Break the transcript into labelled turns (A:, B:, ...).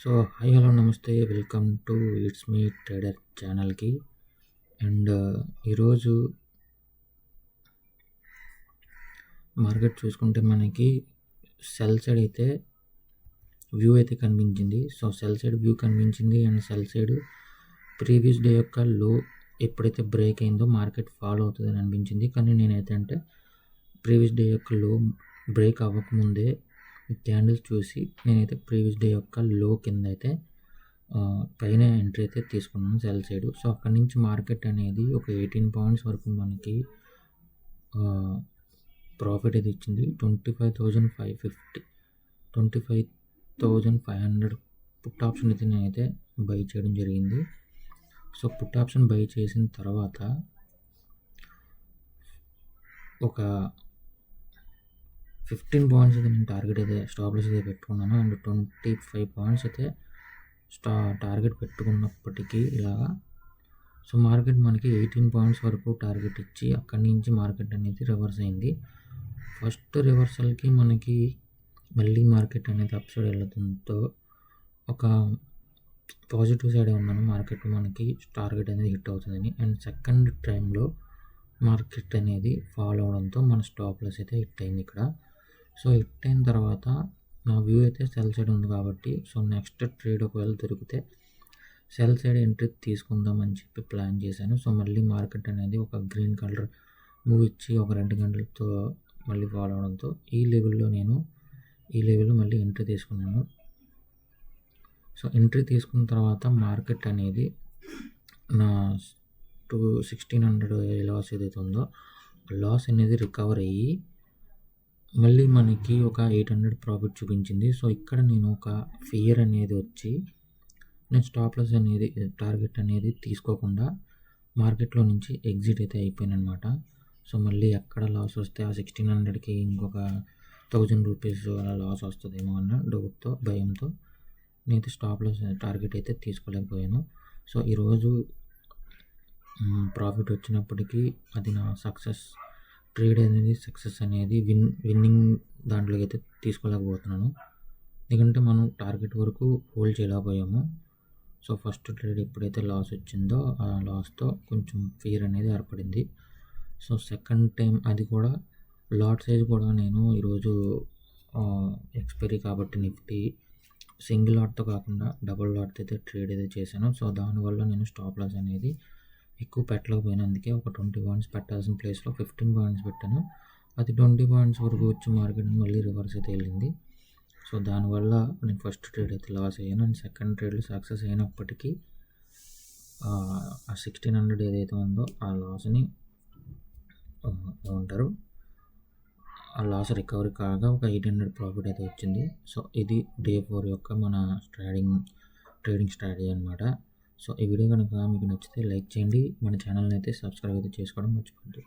A: So hi hello నమస్తే. Welcome to it's me trader ఛానల్కి. And ఈరోజు మార్కెట్ చూసుకుంటే మనకి సెల్ సైడ్ అయితే వ్యూ అయితే కనిపించింది. సో సెల్ సైడ్ వ్యూ కనిపించింది and sell side previous day యొక్క లో ఎప్పుడైతే బ్రేక్ అయిందో మార్కెట్ ఫాలో అవుతుందని అనిపించింది. కానీ నేనైతే అంటే ప్రీవియస్ డే యొక్క లో బ్రేక్ అవ్వకముందే క్యాండిల్స్ చూసి నేనైతే ప్రీవియస్ డే యొక్క లో కింద అయితే పైన ఎంట్రీ అయితే తీసుకున్నాను సెల్ సైడ్. సో అక్కడి నుంచి మార్కెట్ అనేది ఒక ఎయిటీన్ పాయింట్స్ వరకు మనకి ప్రాఫిట్ అయితే ఇచ్చింది. Twenty five thousand five fifty twenty five thousand five hundred put option అయితే నేనైతే బై చేయడం జరిగింది. సో పుట్ ఆప్షన్ బై చేసిన తర్వాత ఒక ఫిఫ్టీన్ పాయింట్స్ అయితే నేను టార్గెట్ అయితే స్టాప్లెస్ అయితే పెట్టుకున్నాను. అండ్ ట్వంటీ ఫైవ్ పాయింట్స్ అయితే స్టా టార్గెట్ పెట్టుకున్నప్పటికీ ఇలాగా. సో మార్కెట్ మనకి ఎయిటీన్ పాయింట్స్ వరకు టార్గెట్ ఇచ్చి అక్కడి నుంచి మార్కెట్ అనేది రివర్స్ అయింది. ఫస్ట్ రివర్సల్కి మనకి మళ్ళీ మార్కెట్ అనేది అప్ సైడ్ వెళ్ళడంతో ఒక పాజిటివ్ సైడ్ ఉన్నాను. మార్కెట్ మనకి టార్గెట్ అనేది హిట్ అవుతుందని. అండ్ సెకండ్ టైంలో మార్కెట్ అనేది ఫాలో అవడంతో మన స్టాప్ లాస్ అయితే హిట్ అయింది ఇక్కడ. సో హిట్ అయిన తర్వాత నా వ్యూ అయితే సెల్ సైడ్ ఉంది కాబట్టి సో నెక్స్ట్ ట్రేడ్ ఒకవేళ దొరికితే సెల్ సైడ్ ఎంట్రీ తీసుకుందాం అని చెప్పి ప్లాన్ చేశాను. సో మళ్ళీ మార్కెట్ అనేది ఒక గ్రీన్ కలర్ మూవ్ ఇచ్చి ఒక రెండు గంటలతో మళ్ళీ ఫాలో అవడంతో ఈ లెవెల్లో నేను ఈ లెవెల్లో మళ్ళీ ఎంట్రీ తీసుకున్నాను. సో ఎంట్రీ తీసుకున్న తర్వాత మార్కెట్ అనేది నా టూ సిక్స్టీన్ హండ్రెడ్ లాస్ ఏదైతే ఉందో లాస్ అనేది రికవర్ అయ్యి మళ్ళీ మనకి ఒక ఎయిట్ హండ్రెడ్ ప్రాఫిట్ చూపించింది. సో ఇక్కడ నేను ఒక ఫియర్ అనేది వచ్చి నేను స్టాప్ లాస్ అనేది టార్గెట్ అనేది తీసుకోకుండా మార్కెట్లో నుంచి ఎగ్జిట్ అయితే అయిపోయాను అనమాట సో మళ్ళీ ఎక్కడ లాస్ వస్తే ఆ సిక్స్టీన్ హండ్రెడ్కి ఇంకొక థౌజండ్ రూపీస్ అలా లాస్ వస్తుందేమో అన్న డౌట్తో భయంతో నేనైతే స్టాప్ లాస్ టార్గెట్ అయితే తీసుకోలేకపోయాను. సో ఈరోజు ప్రాఫిట్ వచ్చినప్పటికీ అది నా సక్సెస్ ట్రేడ్ అనేది సక్సెస్ అనేది విన్ విన్నింగ్ దాంట్లోకి అయితే తీసుకోలేకపోతున్నాను. ఎందుకంటే మనం టార్గెట్ వరకు హోల్డ్ చేయలేకపోయాము. సో ఫస్ట్ ట్రేడ్ ఎప్పుడైతే లాస్ వచ్చిందో ఆ లాస్తో కొంచెం ఫియర్ అనేది ఏర్పడింది. సో సెకండ్ టైం అది కూడా లాట్ సైజ్ కూడా నేను ఈరోజు ఎక్స్పైరీ కాబట్టి నిఫ్టీ సింగిల్ లాట్తో కాకుండా డబుల్ లాట్తో అయితే ట్రేడ్ అయితే చేశాను. సో దానివల్ల నేను స్టాప్ లాస్ అనేది ఎక్కువ పెట్టలేకపోయినందుకే ఒక ట్వంటీ పాయింట్స్ పెట్టాల్సిన ప్లేస్లో ఫిఫ్టీన్ పాయింట్స్ పెట్టాను. అది ట్వంటీ పాయింట్స్ వరకు వచ్చి మార్కెట్ మళ్ళీ రివర్స్ అయితే వెళ్ళింది. సో దానివల్ల నేను ఫస్ట్ ట్రేడ్ అయితే లాస్ అయ్యాను. అండ్ సెకండ్ ట్రేడ్లో సక్సెస్ అయినప్పటికీ ఆ సిక్స్టీన్ హండ్రెడ్ ఏదైతే ఉందో ఆ లాస్ని ఏమంటారు? ఆ లాస్ రికవరీ కాగా ఒక ఎయిట్ హండ్రెడ్ ప్రాఫిట్ అయితే వచ్చింది. సో ఇది డే ఫోర్ యొక్క మన ట్రేడింగ్ ట్రేడింగ్ స్ట్రాటజీ అనమాట సో ఈ వీడియో కనుక మీకు నచ్చితే లైక్ చేయండి. మన ఛానల్ని అయితే సబ్స్క్రైబ్ అయితే చేసుకోవడం మర్చిపోండి